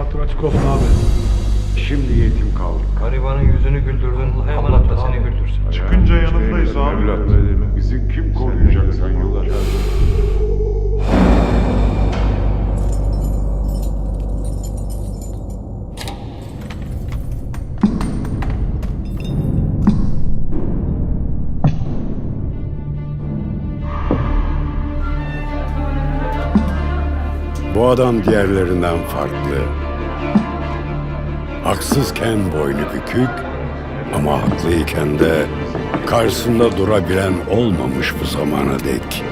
Açık olsun abi. Şimdi yetim kaldık. Garibanın yüzünü güldürdün. Allah da seni güldürsün. Çıkınca yanındayız abi. Evlat, bizi kim koruyacak sen yıllar? Bu adam diğerlerinden farklı. Haksızken boynu bükük ama haklıyken de karşısında durabilen olmamış bu zamana dek.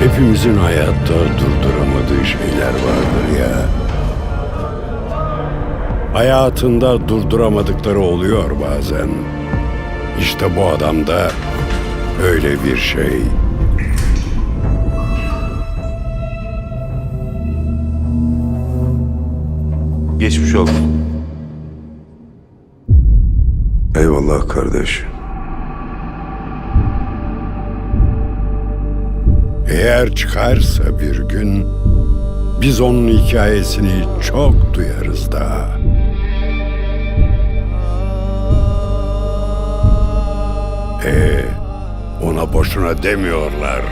Hepimizin hayatta durduramadığı şeyler vardır Hayatında durduramadıkları oluyor bazen. İşte bu adamda öyle bir şey. Geçmiş olsun. Eyvallah kardeş. Eğer çıkarsa bir gün biz onun hikayesini çok duyarız daha. Ona boşuna demiyorlar.